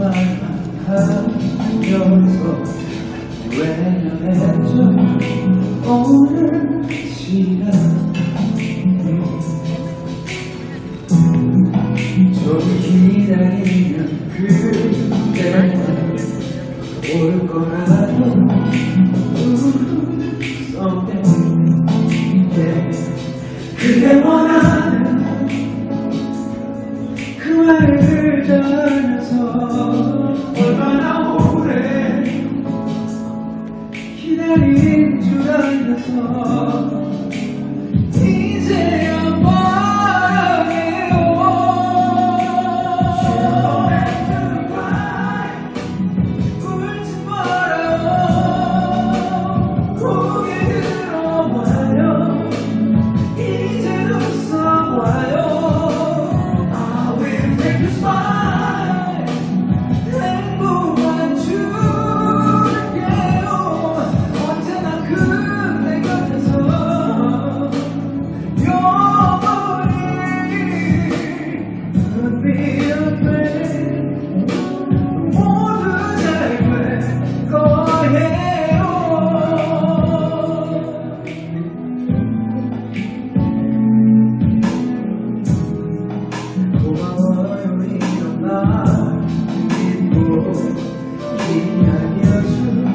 그래서 외면했죠 오늘 시간 저기 기다리면 그때가 올 someday 그대 원하는 그 말을 전해서 kaynatan Jesus.